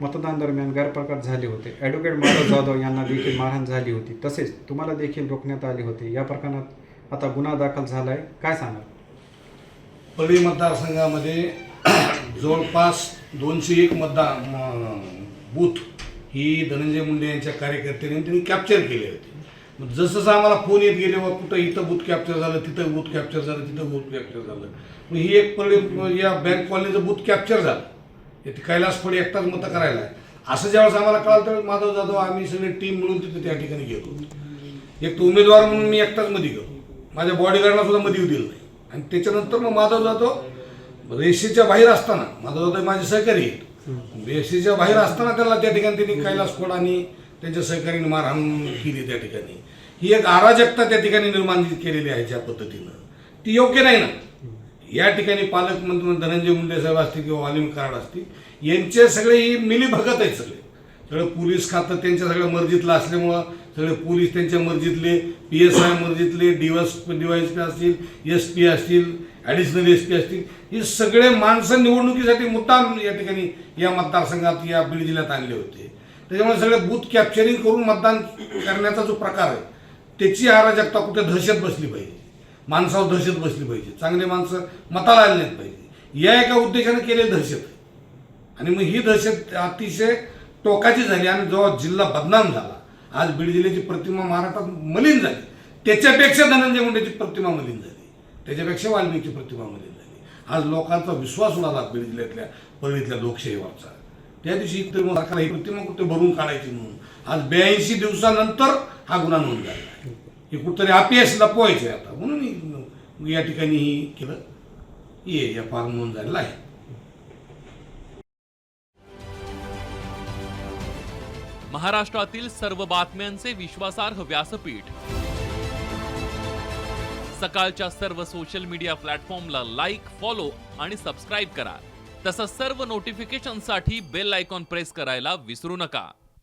मतदान दरम्यान गैरप्रकार झाले होते. ॲडव्होकेट माधव जाधव यांना देखील मारहाण झाली होती. तसेच तुम्हाला देखील रोखण्यात आले होते. या प्रकरणात आता गुन्हा दाखल झाला आहे काय सांगाल? पदवी मतदारसंघामध्ये जवळपास दोनशे एक मतदान म, बूथ ही धनंजय मुंडे यांच्या कार्यकर्त्यांनी त्यांनी कॅप्चर केले होते. मग जसं जसं आम्हाला फोन येत गेले व कुठं इथं बूथ कॅप्चर झालं तिथं बूथ कॅप्चर झालं तिथं बूथ कॅप्चर झालं. मग ही एक परळी या बँक कॉलनीचं बूथ कॅप्चर झालं. ते कैलास फळे एकटाच मतं करायला आहे. असं ज्यावेळेस आम्हाला कळालं तर माधव जाधव आम्ही सगळी टीम मिळून तिथे त्या ठिकाणी गेलो. एक तर उमेदवार म्हणून मी एकटाच मध्ये गेलो. माझ्या बॉडीगार्डला सुद्धा मध्ये दिलं नाही. आणि त्याच्यानंतर मग माधव जाधव रेषेच्या बाहेर असताना माधव जाधव माझे सहकारी आहेत. रेषेच्या बाहेर असताना त्याला त्या ठिकाणी त्यांनी कैलास खोड आणि त्यांच्या सहकारीने मारहाण केली त्या ठिकाणी. ही एक अराजकता त्या ठिकाणी निर्माण केलेली आहे ज्या पद्धतीनं. ती योग्य नाही ना. या ठिकाणी पालकमंत्री धनंजय मुंडे साहेब असतील किंवा वालिम कराड असतील यांचे सगळे ही मिली भगत आहेत सगळे. सगळं पोलीस खातं त्यांच्या सगळ्या मर्जीतलं असल्यामुळं सगळे पोलीस त्यांच्या मर्जीतले पी एस आय मर्जीतले डिवस डिवायस पी असतील एस पी असतील ॲडिशनल एस पी असतील हे सगळे माणसं निवडणुकीसाठी मुद्दाम या ठिकाणी या मतदारसंघात या बीड जिल्ह्यात आणले होते. त्याच्यामुळे सगळे बूथ कॅप्चरिंग करून मतदान करण्याचा जो प्रकार आहे त्याची अराजकता कुठे दहशत बसली पाहिजे. माणसावर दहशत बसली पाहिजे. चांगले माणसं मताला आली नाहीत पाहिजे. या एका उद्देशाने केलेली दहशत आणि मग ही दहशत अतिशय टोकाची झाली आणि जेव्हा जिल्हा बदनाम झाला आज बीड जिल्ह्याची प्रतिमा महाराष्ट्रात मलिन झाली. त्याच्यापेक्षा धनंजय मुंडेची प्रतिमा मलिन झाली. त्याच्यापेक्षा वाल्मिकीची प्रतिमा मलिन झाली. आज लोकांचा विश्वास उडाला बीड जिल्ह्यातल्या परळीतल्या लोकशाहीवरचा. त्या दिवशी तर मग सरकार ही प्रतिमा कुठे भरून काढायची म्हणून. आज ब्याऐंशी दिवसानंतर हा गुन्हा नोंद झाला हे कुठतरी अपयश लपवायचे आता. म्हणून या ठिकाणी ही केलं. ये या फार नोंद झालेला आहे. महाराष्ट्रातील सर्व बातम्यांचे विश्वासार्ह व्यासपीठ. सकाळच्या सर्व सोशल मीडिया प्लॅटफॉर्मला लाईक फॉलो आणि सबस्क्राईब करा. तसंच सर्व नोटिफिकेशनसाठी बेल आयकॉन प्रेस करायला विसरू नका.